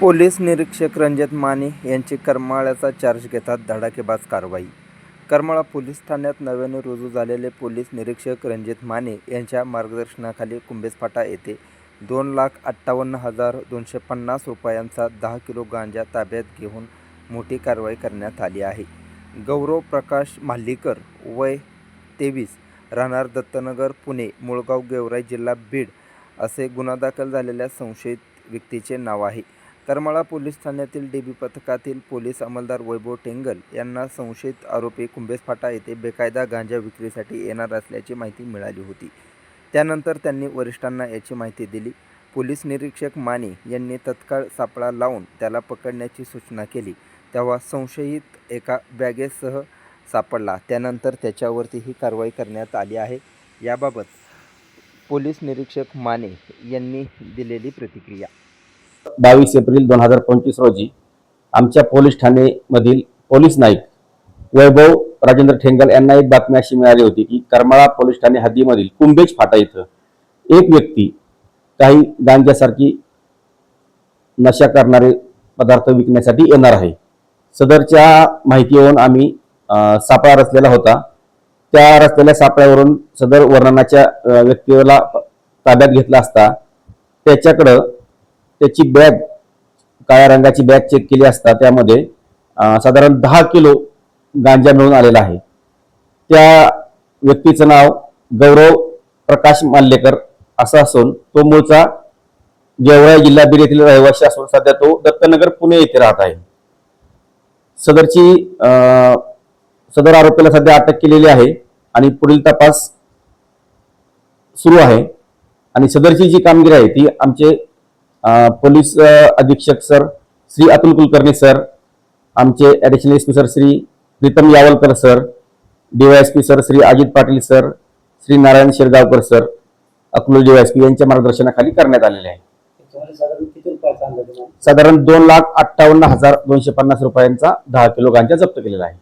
Police निरीक्षक रंजत माने यांची करमाळ्याचा charge घेतात धडाकेबाज कारवाई. करमाळा पोलीस ठाण्यात नव्याने रुजू झालेले पोलीस निरीक्षक रंजित माने यांच्या मार्गदर्शनाखाली कुंभेसफाटा येथे दोन लाख अठ्ठावन्न हजार दोनशे पन्नास रुपयांचा दहा किलो गांजा ताब्यात घेऊन मोठी कारवाई करण्यात आली आहे. गौरव प्रकाश माल्लीकर वय तेवीस राहणार दत्तनगर पुणे मुळगाव गेवराई जिल्हा बीड असे गुन्हा दाखल झालेल्या संशयित व्यक्तीचे नाव आहे. करमाळा पोलीस ठाण्यातील डीबी पथकातील पोलीस अंमलदार वैभव टेंगल यांना संशयित आरोपी कुंभेसफाटा येथे बेकायदा गांजा विक्रीसाठी येणार असल्याची माहिती मिळाली होती. त्यानंतर त्यांनी वरिष्ठांना याची माहिती दिली. पोलीस निरीक्षक माने यांनी तत्काळ सापळा लावून त्याला पकडण्याची सूचना केली. तेव्हा संशयित एका बॅगेसह सापडला. त्यानंतर त्याच्यावरती ही कारवाई करण्यात आली आहे. याबाबत पोलीस निरीक्षक माने यांनी दिलेली प्रतिक्रिया. बावीस एप्रिल दोन हजार पंचवीस रोजी आमच्या पोलीस ठाणेमधील पोलीस नाईक वैभव राजेंद्र ठेंगल यांना एक बातमी अशी मिळाली होती की करमाळा पोलीस ठाणे हद्दीमधील कुंभेज फाटा इथं एक व्यक्ती काही गांजासारखी नशा करणारे पदार्थ विकण्यासाठी येणार आहे. सदरच्या माहितीवरून आम्ही अं, सापळा रचलेला होता. त्या रचलेल्या सापळ्यावरून सदर वर्णनाच्या व्यक्तीला ताब्यात घेतला असता त्याच्याकडं त्याची बॅग काळ्या रंगाची बॅग चेक केली असता त्यामध्ये साधारण दहा किलो गांजा मिळून आलेला आहे. त्या व्यक्तीचं नाव गौरव प्रकाश माल्लेकर असं असून तो मूळचा गेवराई जिल्हा बीड येथील रहिवासी असून सध्या तो दत्तनगर पुणे येथे राहत आहे. सदरची सदर आरोपीला सध्या अटक केलेली आहे आणि पुढील तपास सुरू आहे. आणि सदरची जी कामगिरी आहे ती आमचे पोलीस अधीक्षक सर श्री अतुल कुलकर्णी सर आमचे additional S P sir Shri Pritam Yavalkar sir DYSP sir Shri Ajit Patil sir Shri Narayan Shirgaonkar sir Akluj DYSP यांच्या मार्गदर्शनाखाली करण्यात आलेले आहे? साधारण दोन लाख अठ्ठावन्न हजार दोनशे पन्नास रुपयांचा दहा किलो गांजा जप्त केलेला आहे